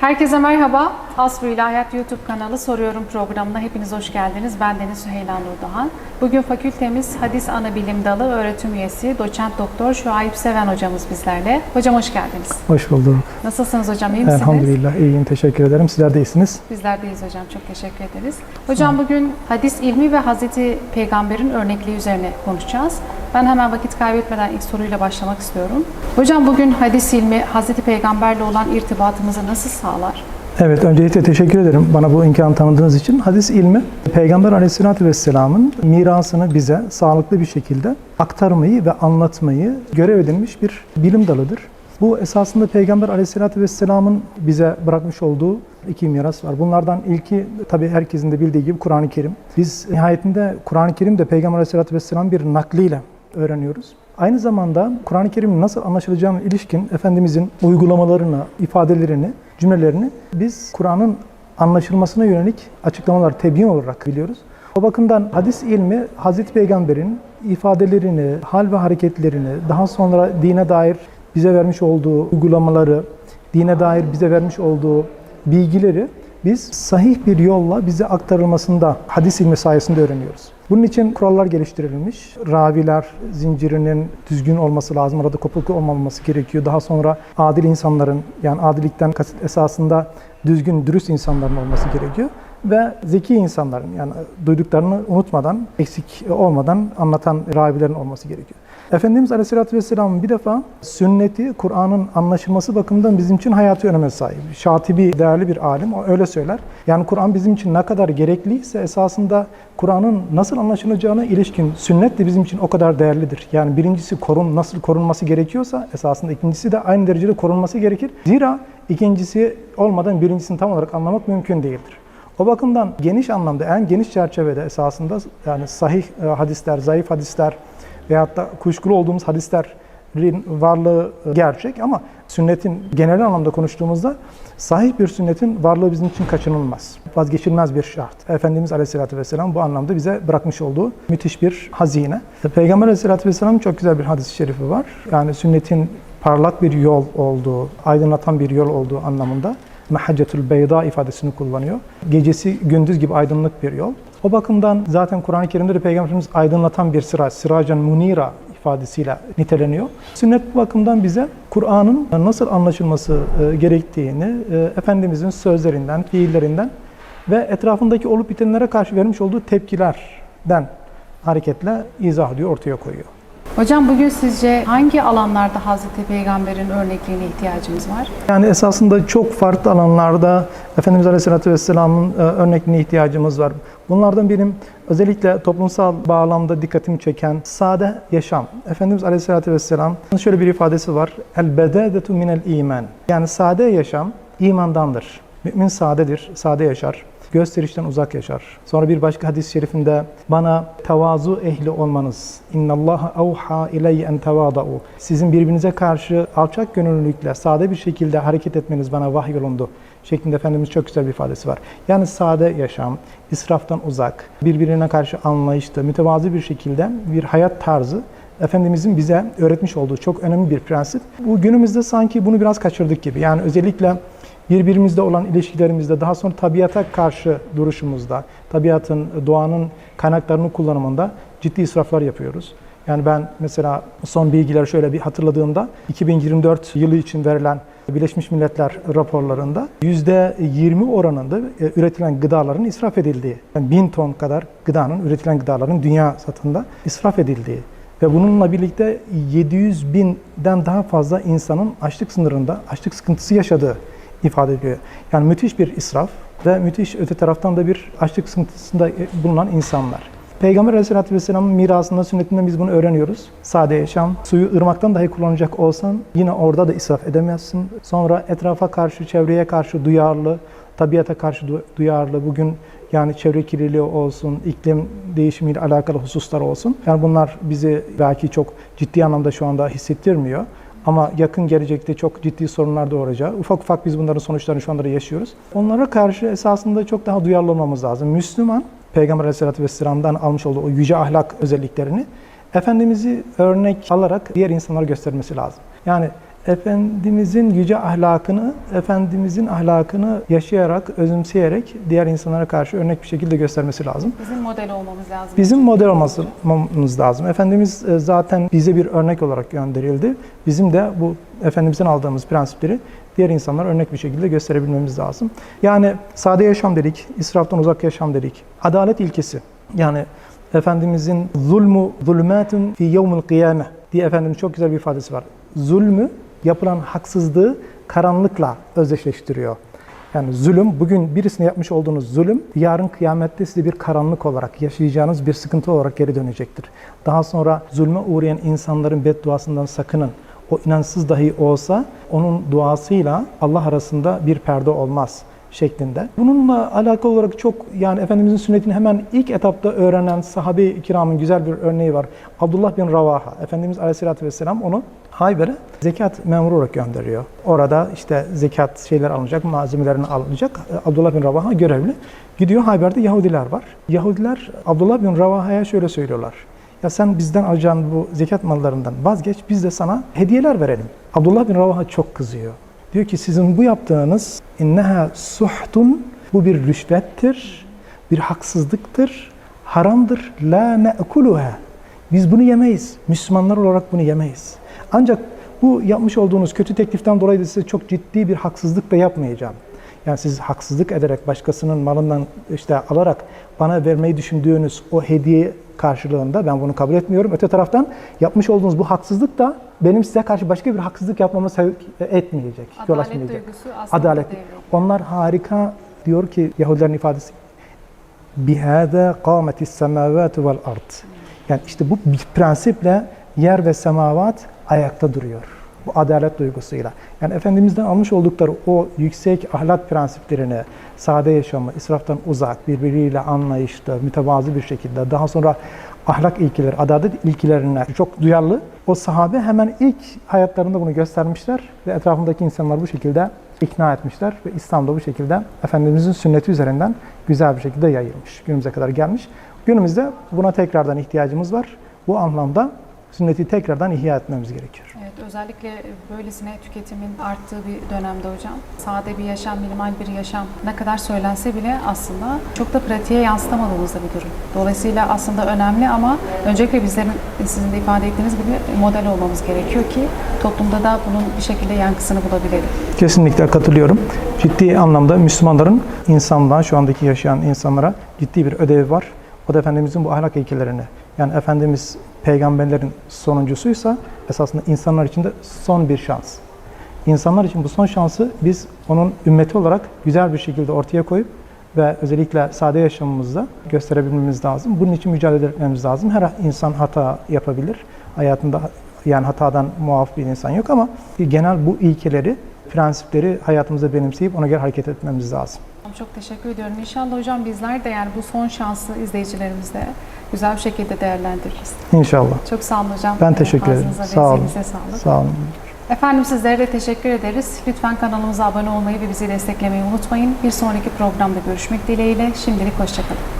Herkese merhaba. Aslı İlahiyat YouTube kanalı Soruyorum programına hepiniz hoş geldiniz. Ben Deniz Süheyla Nurdoğan. Bugün fakültemiz Hadis Anabilim Dalı öğretim üyesi doçent doktor Şuayb Seven hocamız bizlerle. Hocam hoş geldiniz. Hoş bulduk. Nasılsınız hocam? iyi misiniz? Elhamdülillah iyiyim. Teşekkür ederim. Sizler de iyisiniz. Bizler deyiz hocam. Çok teşekkür ederiz. Hocam bugün hadis ilmi ve Hazreti Peygamber'in örnekliği üzerine konuşacağız. Ben hemen vakit kaybetmeden ilk soruyla başlamak istiyorum. Hocam bugün hadis ilmi Hazreti Peygamber'le olan irtibatımızı nasıl sağlar? Evet, öncelikle teşekkür ederim bana bu imkanı tanıdığınız için. Hadis ilmi, Peygamber Aleyhisselatü Vesselam'ın mirasını bize sağlıklı bir şekilde aktarmayı ve anlatmayı görev edilmiş bir bilim dalıdır. Bu esasında Peygamber Aleyhisselatü Vesselam'ın bize bırakmış olduğu iki miras var. Bunlardan ilki tabii herkesin de bildiği gibi Kur'an-ı Kerim. Biz nihayetinde Kur'an-ı Kerim de Peygamber Aleyhisselatü Vesselam bir nakliyle öğreniyoruz. Aynı zamanda Kur'an-ı Kerim'in nasıl anlaşılacağına ilişkin Efendimizin uygulamalarını, ifadelerini, cümlelerini biz Kur'an'ın anlaşılmasına yönelik açıklamalar, tebliğ olarak biliyoruz. O bakımdan hadis ilmi Hazreti Peygamber'in ifadelerini, hal ve hareketlerini, daha sonra dine dair bize vermiş olduğu uygulamaları, dine dair bize vermiş olduğu bilgileri biz sahih bir yolla bize aktarılmasında hadis ilmi sayesinde öğreniyoruz. Bunun için kurallar geliştirilmiş. Raviler zincirinin düzgün olması lazım. Arada kopukluk olmaması gerekiyor. Daha sonra adil insanların yani adilikten kasıt esasında düzgün, dürüst insanların olması gerekiyor. Ve zeki insanların yani duyduklarını unutmadan, eksik olmadan anlatan ravilerin olması gerekiyor. Efendimiz Aleyhisselatü Vesselam'ın bir defa sünneti, Kur'an'ın anlaşılması bakımından bizim için hayatı öneme sahip. Şatibi değerli bir alim, o öyle söyler. Yani Kur'an bizim için ne kadar gerekliyse esasında Kur'an'ın nasıl anlaşılacağına ilişkin sünnet de bizim için o kadar değerlidir. Yani birincisi korun, nasıl korunması gerekiyorsa esasında ikincisi de aynı derecede korunması gerekir. Zira ikincisi olmadan birincisini tam olarak anlamak mümkün değildir. O bakımdan geniş anlamda, en geniş çerçevede esasında yani sahih e, hadisler, zayıf hadisler veyahut da kuşkulu olduğumuz hadislerin varlığı gerçek ama sünnetin genel anlamda konuştuğumuzda sahih bir sünnetin varlığı bizim için kaçınılmaz. Vazgeçilmez bir şart. Efendimiz Aleyhisselatü Vesselam bu anlamda bize bırakmış olduğu müthiş bir hazine. Peygamber Aleyhisselatü Vesselam'ın çok güzel bir hadis-i şerifi var. Yani sünnetin parlak bir yol olduğu, aydınlatan bir yol olduğu anlamında Mehaccetul Beyda ifadesini kullanıyor. Gecesi gündüz gibi aydınlık bir yol. O bakımdan zaten Kur'an-ı Kerim'de de Peygamberimiz aydınlatan bir sıra, sıracan munira ifadesiyle niteleniyor. Sünnet bu bakımdan bize Kur'an'ın nasıl anlaşılması e, gerektiğini e, Efendimizin sözlerinden, fiillerinden ve etrafındaki olup bitenlere karşı vermiş olduğu tepkilerden hareketle izah ediyor, ortaya koyuyor. Hocam bugün sizce hangi alanlarda Hazreti Peygamber'in örnekliğine ihtiyacımız var? Yani esasında çok farklı alanlarda Efendimiz Aleyhisselatü Vesselam'ın e, örnekliğine ihtiyacımız var. Bunlardan benim özellikle toplumsal bağlamda dikkatimi çeken sade yaşam. Efendimiz Aleyhisselatü Vesselam'ın şöyle bir ifadesi var. El bededetu minel iman. Yani sade yaşam imandandır. Mümin sadedir, sade yaşar gösterişten uzak yaşar. Sonra bir başka hadis-i şerifinde bana tevazu ehli olmanız. İnnallaha evha ileyye en tevadau. Sizin birbirinize karşı alçak gönüllülükle sade bir şekilde hareket etmeniz bana vahyolundu şeklinde Efendimiz çok güzel bir ifadesi var. Yani sade yaşam, israftan uzak, birbirine karşı anlayışlı, mütevazı bir şekilde bir hayat tarzı Efendimizin bize öğretmiş olduğu çok önemli bir prensip. Bu günümüzde sanki bunu biraz kaçırdık gibi. Yani özellikle birbirimizle olan ilişkilerimizde, daha sonra tabiata karşı duruşumuzda, tabiatın, doğanın kaynaklarını kullanımında ciddi israflar yapıyoruz. Yani ben mesela son bilgileri şöyle bir hatırladığımda 2024 yılı için verilen Birleşmiş Milletler raporlarında %20 oranında e, üretilen gıdaların israf edildiği, yani 1000 ton kadar gıdanın, üretilen gıdaların dünya satında israf edildiği ve bununla birlikte 700 binden daha fazla insanın açlık sınırında, açlık sıkıntısı yaşadığı ifade ediyor. Yani müthiş bir israf ve müthiş öte taraftan da bir açlık sıkıntısında bulunan insanlar. Peygamber Aleyhisselatü Vesselam'ın mirasında, sünnetinden biz bunu öğreniyoruz. Sade yaşam, suyu ırmaktan dahi kullanacak olsan yine orada da israf edemezsin. Sonra etrafa karşı, çevreye karşı duyarlı, tabiata karşı duyarlı, bugün yani çevre kirliliği olsun, iklim değişimiyle alakalı hususlar olsun. Yani bunlar bizi belki çok ciddi anlamda şu anda hissettirmiyor. Ama yakın gelecekte çok ciddi sorunlar doğuracağı, ufak ufak biz bunların sonuçlarını şu anda yaşıyoruz. Onlara karşı esasında çok daha duyarlı olmamız lazım. Müslüman, Peygamber Aleyhisselatü Vesselam'dan almış olduğu o yüce ahlak özelliklerini Efendimiz'i örnek alarak diğer insanlara göstermesi lazım. Yani Efendimizin yüce ahlakını, Efendimizin ahlakını yaşayarak, özümseyerek diğer insanlara karşı örnek bir şekilde göstermesi lazım. Bizim model olmamız lazım. Bizim model olmamız lazım. Efendimiz e, zaten bize bir örnek olarak gönderildi. Bizim de bu Efendimiz'den aldığımız prensipleri diğer insanlara örnek bir şekilde gösterebilmemiz lazım. Yani sade yaşam dedik, israftan uzak yaşam dedik. Adalet ilkesi. Yani Efendimizin zulmü zulümatun fi yevmil kıyame diye Efendimiz çok güzel bir ifadesi var. Zulmü yapılan haksızlığı karanlıkla özdeşleştiriyor. Yani zulüm, bugün birisine yapmış olduğunuz zulüm, yarın kıyamette size bir karanlık olarak, yaşayacağınız bir sıkıntı olarak geri dönecektir. Daha sonra zulme uğrayan insanların bedduasından sakının. O inançsız dahi olsa, onun duasıyla Allah arasında bir perde olmaz şeklinde. Bununla alakalı olarak çok yani Efendimizin sünnetini hemen ilk etapta öğrenen sahabe-i kiramın güzel bir örneği var. Abdullah bin Ravaha, Efendimiz Aleyhisselatü Vesselam onu Hayber'e zekat memuru olarak gönderiyor. Orada işte zekat şeyler alınacak, malzemelerini alınacak. Abdullah bin Ravaha görevli. Gidiyor Hayber'de Yahudiler var. Yahudiler Abdullah bin Ravaha'ya şöyle söylüyorlar. Ya sen bizden alacağın bu zekat mallarından vazgeç, biz de sana hediyeler verelim. Abdullah bin Ravaha çok kızıyor. Diyor ki sizin bu yaptığınız inneha suhtun bu bir rüşvettir, bir haksızlıktır, haramdır. La ne'kuluha. Biz bunu yemeyiz. Müslümanlar olarak bunu yemeyiz. Ancak bu yapmış olduğunuz kötü tekliften dolayı da size çok ciddi bir haksızlık da yapmayacağım. Yani siz haksızlık ederek başkasının malından işte alarak bana vermeyi düşündüğünüz o hediye karşılığında ben bunu kabul etmiyorum. Öte taraftan yapmış olduğunuz bu haksızlık da benim size karşı başka bir haksızlık yapmama sevk etmeyecek, yol Adalet açmayacak. duygusu aslında Adalet. devreye Onlar harika diyor ki Yahudilerin ifadesi bihâdâ kâmetis semâvâtu vel ard. Yani işte bu bir prensiple yer ve semavat ayakta duruyor. Bu adalet duygusuyla. Yani Efendimiz'den almış oldukları o yüksek ahlak prensiplerini, sade yaşamı, israftan uzak, birbiriyle anlayışlı, mütevazı bir şekilde, daha sonra ahlak ilkeleri, adalet ilkelerine çok duyarlı. O sahabe hemen ilk hayatlarında bunu göstermişler ve etrafındaki insanlar bu şekilde ikna etmişler ve İslam'da bu şekilde Efendimizin sünneti üzerinden güzel bir şekilde yayılmış. Günümüze kadar gelmiş. Günümüzde buna tekrardan ihtiyacımız var. Bu anlamda sünneti tekrardan ihya etmemiz gerekiyor. Evet, özellikle böylesine tüketimin arttığı bir dönemde hocam. Sade bir yaşam, minimal bir yaşam ne kadar söylense bile aslında çok da pratiğe yansıtamadığımız da bir durum. Dolayısıyla aslında önemli ama öncelikle bizlerin sizin de ifade ettiğiniz gibi model olmamız gerekiyor ki toplumda da bunun bir şekilde yankısını bulabilelim. Kesinlikle katılıyorum. Ciddi anlamda Müslümanların insanlığa, şu andaki yaşayan insanlara ciddi bir ödevi var. O da Efendimizin bu ahlak ilkelerini. Yani Efendimiz peygamberlerin sonuncusuysa esasında insanlar için de son bir şans. İnsanlar için bu son şansı biz onun ümmeti olarak güzel bir şekilde ortaya koyup ve özellikle sade yaşamımızda gösterebilmemiz lazım. Bunun için mücadele etmemiz lazım. Her insan hata yapabilir. Hayatında yani hatadan muaf bir insan yok ama genel bu ilkeleri, prensipleri hayatımızda benimseyip ona göre hareket etmemiz lazım. Çok teşekkür ediyorum. İnşallah hocam bizler de yani bu son şansı izleyicilerimizde güzel bir şekilde değerlendiririz. İnşallah. Çok sağ olun hocam. Ben teşekkür ederim. Sağ olun. sağlık. Sağ olun. Efendim sizlere de teşekkür ederiz. Lütfen kanalımıza abone olmayı ve bizi desteklemeyi unutmayın. Bir sonraki programda görüşmek dileğiyle. Şimdilik hoşçakalın.